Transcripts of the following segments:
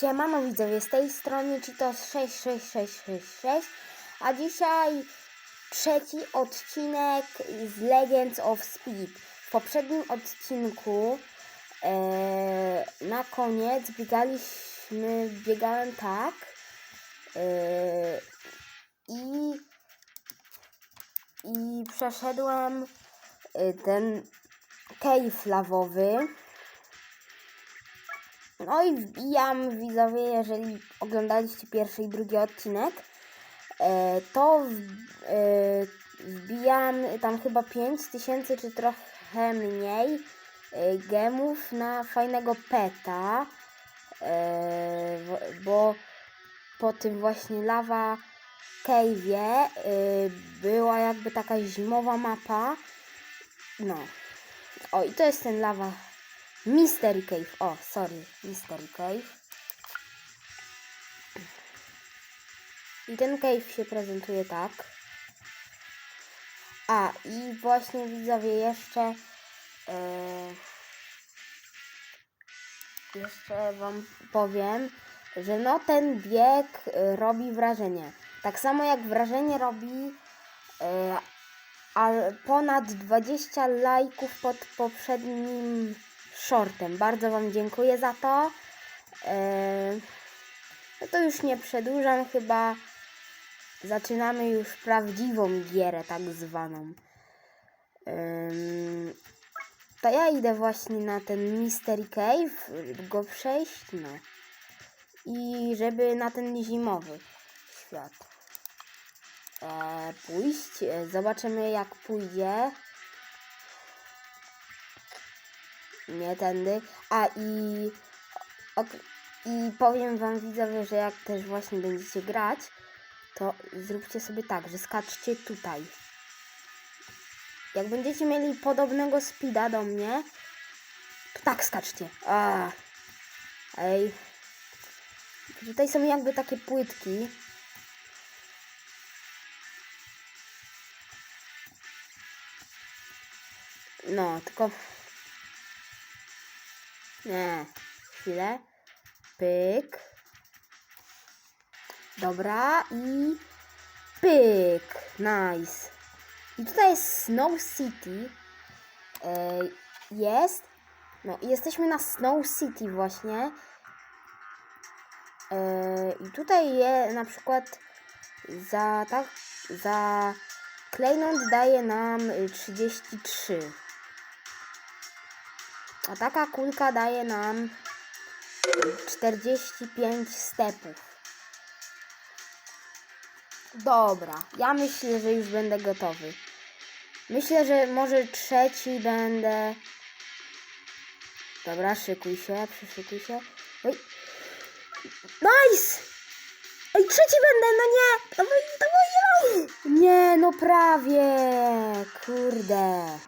Siemano widzowie, z tej strony Cheetos 66666, a dzisiaj trzeci odcinek z Legends of Speed. W poprzednim odcinku e, na koniec biegaliśmy, biegałem tak e, i, i przeszedłem e, ten cave lawowy. No i wbijam widzowie, jeżeli oglądaliście pierwszy i drugi odcinek, e, to e, wbijam tam chyba 5000 czy trochę mniej e, gemów na fajnego peta, bo po tym właśnie lava cave'ie była jakby taka zimowa mapa. No. O, i to jest ten lava Mystery Cave. O, sorry, Mystery Cave. I ten cave się prezentuje tak. A, i właśnie widzowie jeszcze e, jeszcze wam powiem, że no ten bieg e, robi wrażenie. Tak samo jak wrażenie robi a ponad 20 lajków pod poprzednim shortem. Bardzo Wam dziękuję za to. Eee, No to już nie przedłużam, chyba zaczynamy już prawdziwą gierę, tak zwaną. Em, To ja idę właśnie na ten Mystery Cave, go przejść, no. I żeby na ten zimowy świat e, pójść. E, Zobaczymy jak pójdzie. Nie tędy. A i, ok, i powiem wam widzowie, że jak też właśnie będziecie grać, to zróbcie sobie tak, że skaczcie tutaj. Jak będziecie mieli podobnego speeda do mnie, to tak skaczcie. A. Ej. Tutaj są jakby takie płytki. No, tylko. Nie. Chwilę. Pyk. Dobra i pyk. Nice. I tutaj jest Snow City. E, jest. No i jesteśmy na Snow City właśnie. E, I tutaj je na przykład za tak za klejnot daje nam y, 33. A taka kulka daje nam 45 stepów. Dobra, ja myślę, że już będę gotowy. Myślę, że może trzeci będę. Dobra, szykuj się, przyszykuj się. Oj. Nice! Ej, trzeci będę, no nie! Dawaj, dawaj, Nie, no prawie! Kurde.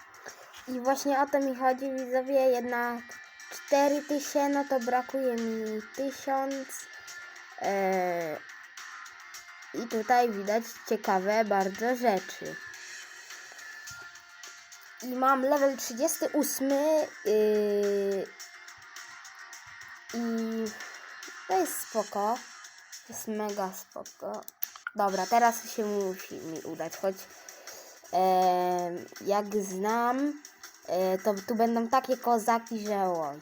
I właśnie o to mi chodzi, widzowie, jednak 4000, no to brakuje mi 1000. Eee, I tutaj widać ciekawe bardzo rzeczy. I mam level 38. Yy, I to jest spoko. Jest mega spoko. Dobra, teraz się musi mi udać, choć em, jak znam, e, to tu będą takie kozaki, że.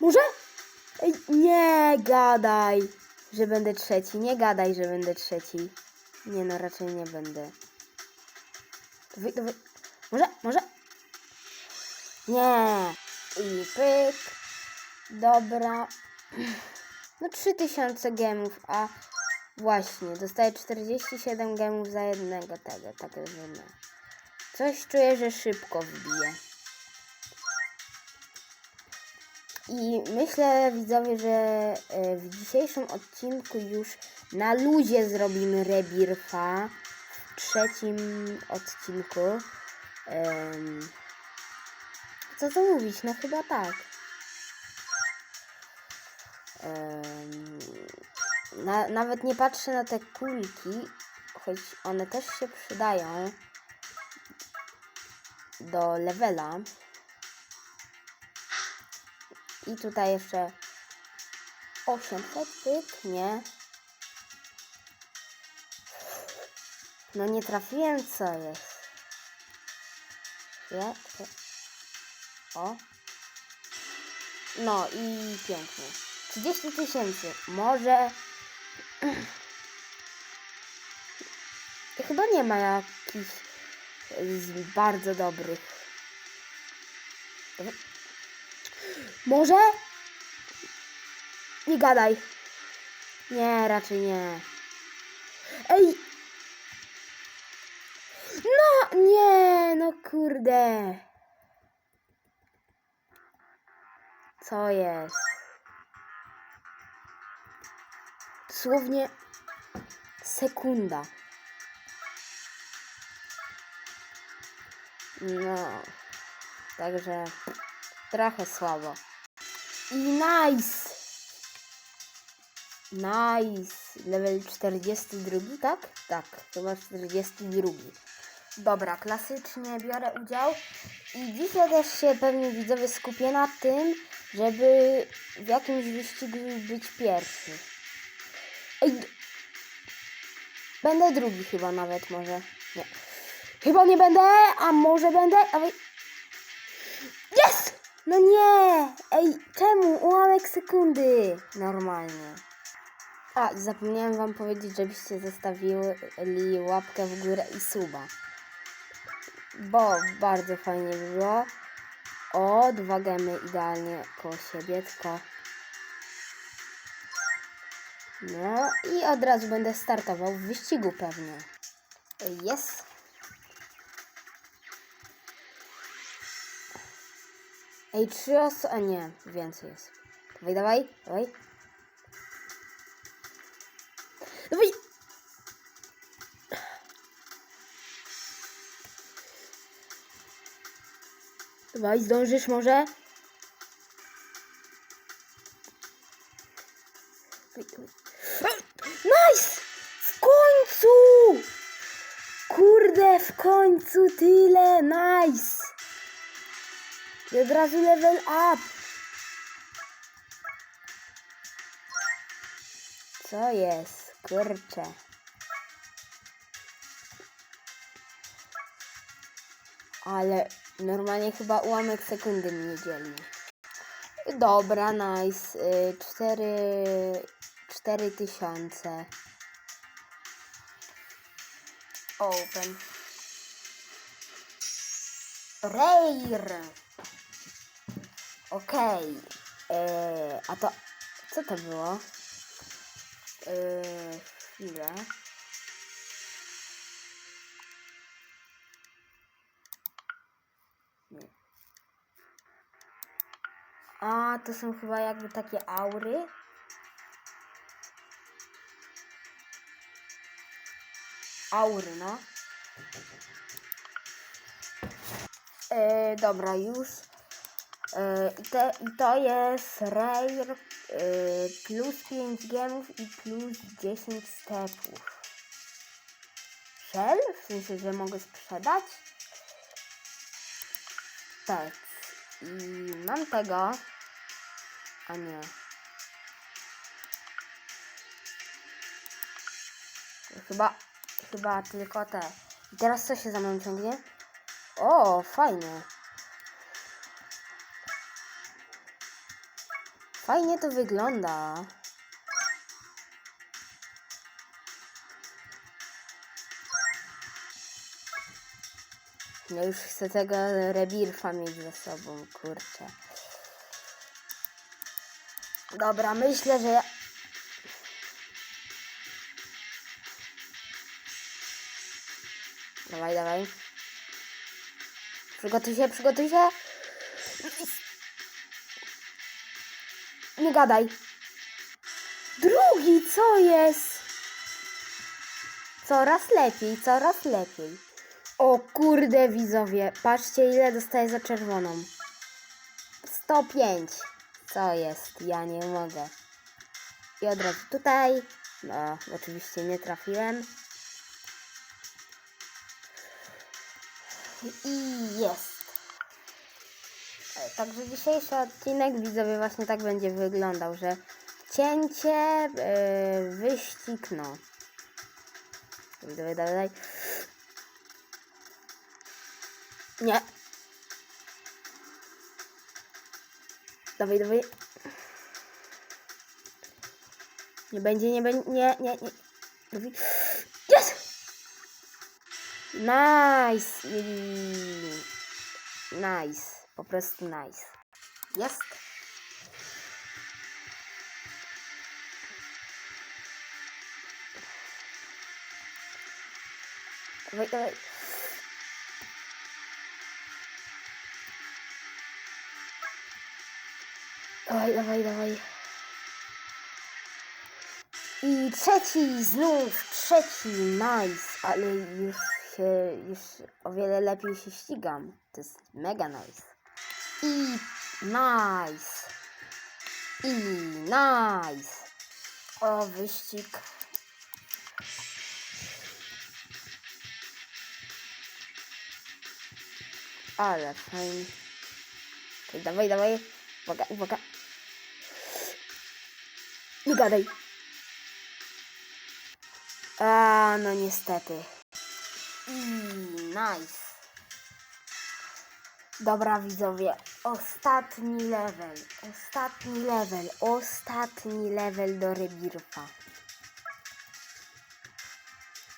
Może? Nie gadaj, że będę trzeci. Nie gadaj, że będę trzeci. Nie no, raczej nie będę. Wy, wy, może? Może? Nie. I pyk. Dobra. No 3000 gemów, a właśnie, dostaję 47 gemów za jednego tego, tak rozumiem. Coś czuję, że szybko wbiję. I myślę, widzowie, że e, w dzisiejszym odcinku już na luzie zrobimy rebirfa w trzecim odcinku. Em, co tu mówić? No chyba tak. Em, na, nawet nie patrzę na te kulki, choć one też się przydają do levela. I tutaj jeszcze 800 pyk, nie. No nie trafiłem, co jest. Nie? O. No i pięknie. 30 tysięcy. Może... Chyba nie ma jakichś z bardzo dobrych. Może? Nie gadaj. Nie, raczej nie. Ej! No, nie, no kurde. Co jest? Dosłownie sekunda. No, także trochę słabo. I nice! Nice! Level 42, tak? Tak, chyba 42. Dobra, klasycznie biorę udział i dzisiaj też się pewnie widzowie skupię na tym, żeby w jakimś wyścigu być pierwszy. Ej, będę drugi chyba nawet może. Nie. Chyba nie będę, a może będę. A wy... Jest! No nie! Ej, czemu? Ułamek sekundy. Normalnie. A, zapomniałem wam powiedzieć, żebyście zostawili łapkę w górę i suba. Bo bardzo fajnie by było. O, dwa gemy idealnie koło siebie, tylko... No i od razu będę startował w wyścigu pewnie. Jest. Ej, trzy osoby... A nie, więcej jest. Dawaj, dawaj, dawaj. Dawaj! Dawaj, zdążysz może? Nice! W końcu! Kurde, w końcu tyle! Nice! I od razu level up! Co jest? Kurczę. Ale normalnie chyba ułamek sekundy mnie dzielnie. Dobra, nice. Y, Cztery... Cztery tysiące. Open. Rare. Okej. Okay. A to... Co to było? Yy, chwilę. Nie. A, to są chyba jakby takie aury. Aury, no. E, dobra, już. E, i, te, I to jest Rare e, plus 5 gemów i plus 10 stepów. Shell? W sensie, że mogę sprzedać? Tak. I mam tego. A nie. Chyba, chyba tylko te. I teraz co się za mną ciągnie? O, fajnie. Fajnie to wygląda. Ja już chcę tego rebirfa mieć ze sobą, kurczę. Dobra, myślę, że ja... Dawaj, dawaj. Przygotuj się, przygotuj się. Nie gadaj. Drugi, co jest? Coraz lepiej, coraz lepiej. O kurde, widzowie, patrzcie ile dostaję za czerwoną. 105. Co jest? Ja nie mogę. I od razu tutaj. No, oczywiście nie trafiłem. I jest. Także dzisiejszy odcinek widzowie właśnie tak będzie wyglądał, że cięcie, e, wyścig, no. Dawaj, dawaj, dawaj. Nie. Dawaj, dawaj. Nie będzie, nie będzie, nie, nie, nie. Dawaj. Yes! Nice! Nice. Po prostu nice. Jest. Dawaj, dawaj. Dawaj, dawaj, dawaj. I trzeci, znów trzeci, nice, ale już się, już o wiele lepiej się ścigam. To jest mega nice. I nice. I nice. O, wyścig. Ale fajnie. Okej, dawaj, dawaj. Uwaga, uwaga. Nie gadaj. A, no niestety. I nice. Dobra widzowie, ostatni level, ostatni level, ostatni level do rebirfa.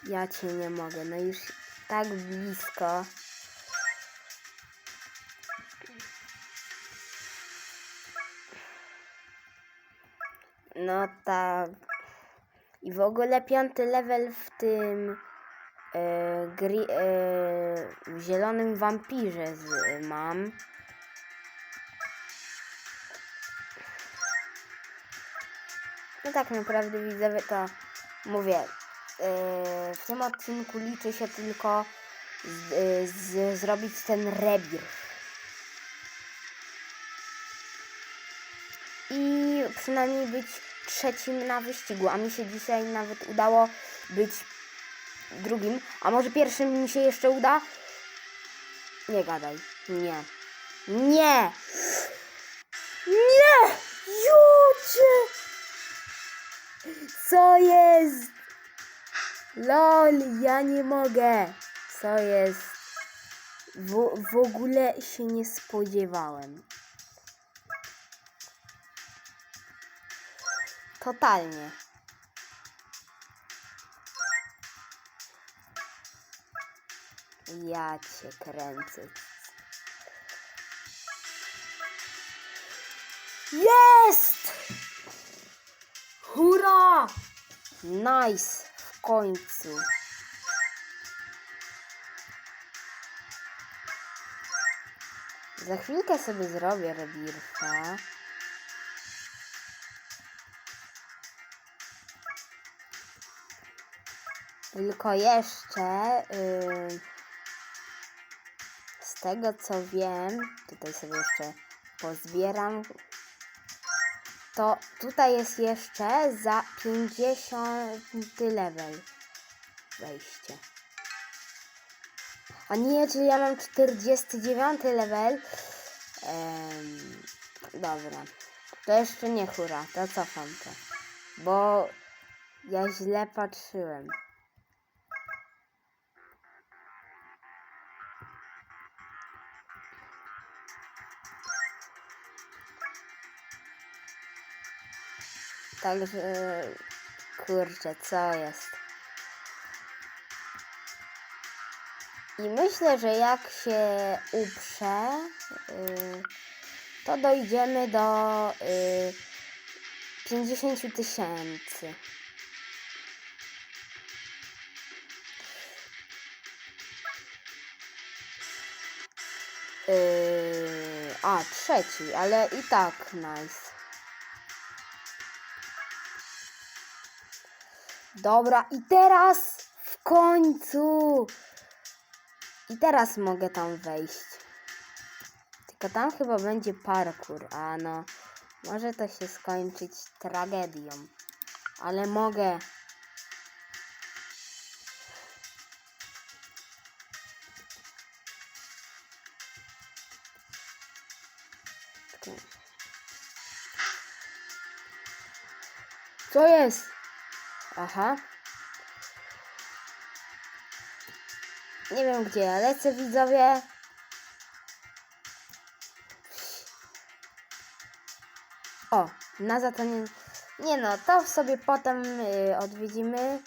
Ja cię nie mogę, no już tak blisko. No tak. I w ogóle piąty level w tym gri, e, zielonym wampirze z, e, mam. No tak naprawdę widzowie to mówię. E, w tym odcinku liczy się tylko z, e, z, zrobić ten rebirth. i przynajmniej być trzecim na wyścigu, a mi się dzisiaj nawet udało być drugim, a może pierwszym mi się jeszcze uda? Nie gadaj, nie. Nie! Nie! Jucie! Co jest? LOL, ja nie mogę. Co jest? W, w ogóle się nie spodziewałem. Totalnie. Ja cię kręcę. Jest! Hurra! Nice! W końcu. Za chwilkę sobie zrobię rebirfa. Tylko jeszcze yy, z tego co wiem, tutaj sobie jeszcze pozbieram, to tutaj jest jeszcze za 50 level wejście. A nie, czyli ja mam 49 level. Em, dobra. To jeszcze nie hura, to cofam to. Bo ja źle patrzyłem. Także kurczę, co jest? I myślę, że jak się uprze, y, to dojdziemy do y, 50 tysięcy. Yy, a, trzeci, ale i tak nice. Dobra, i teraz w końcu. I teraz mogę tam wejść. Tylko tam chyba będzie parkour, a no, może to się skończyć tragedią. Ale mogę. Co jest? Aha. Nie wiem gdzie ja lecę, widzowie. O, na to nie... No, to sobie potem y, odwiedzimy.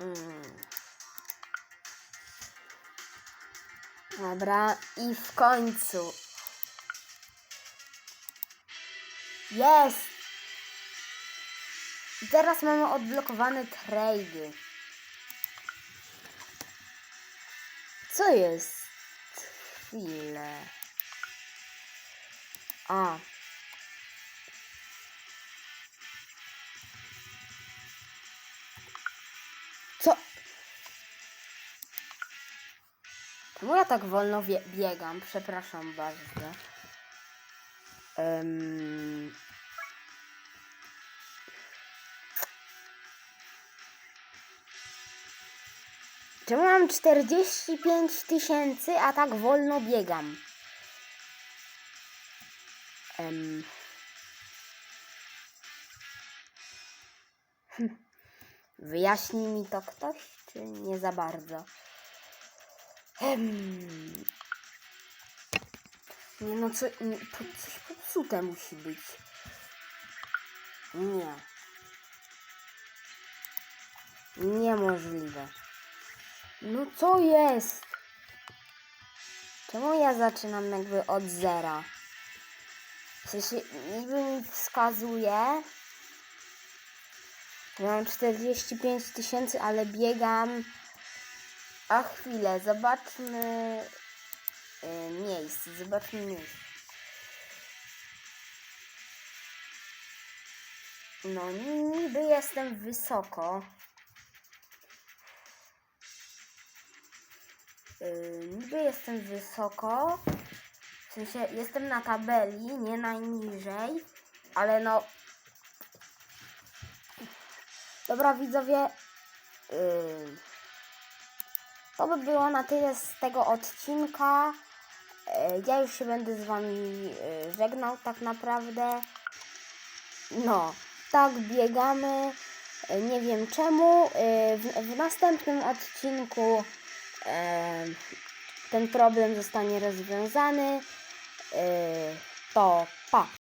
Mm. Dobra, i w końcu. Jest! Teraz mamy odblokowane trady. Co jest? Chwilę. A. Co? Czemu ja tak wolno biegam? Przepraszam bardzo. Em, Czemu mam 45 tysięcy, a tak wolno biegam? Hm. Wyjaśni mi to ktoś, czy nie za bardzo? Em. Nie no, co, nie, coś popsute musi być. Nie. Niemożliwe. No co jest? Czemu ja zaczynam jakby od zera? W niby mi wskazuje, że mam 45 tysięcy, ale biegam. A chwilę, zobaczmy y, miejsce, zobaczmy miejsce. No niby jestem wysoko. Niby jestem wysoko, w sensie jestem na tabeli, nie najniżej, ale no... Dobra widzowie, to by było na tyle z tego odcinka. Ja już się będę z wami yy, żegnał tak naprawdę. No, tak biegamy. Nie wiem czemu. W, w następnym odcinku ten problem zostanie rozwiązany, e, to pa.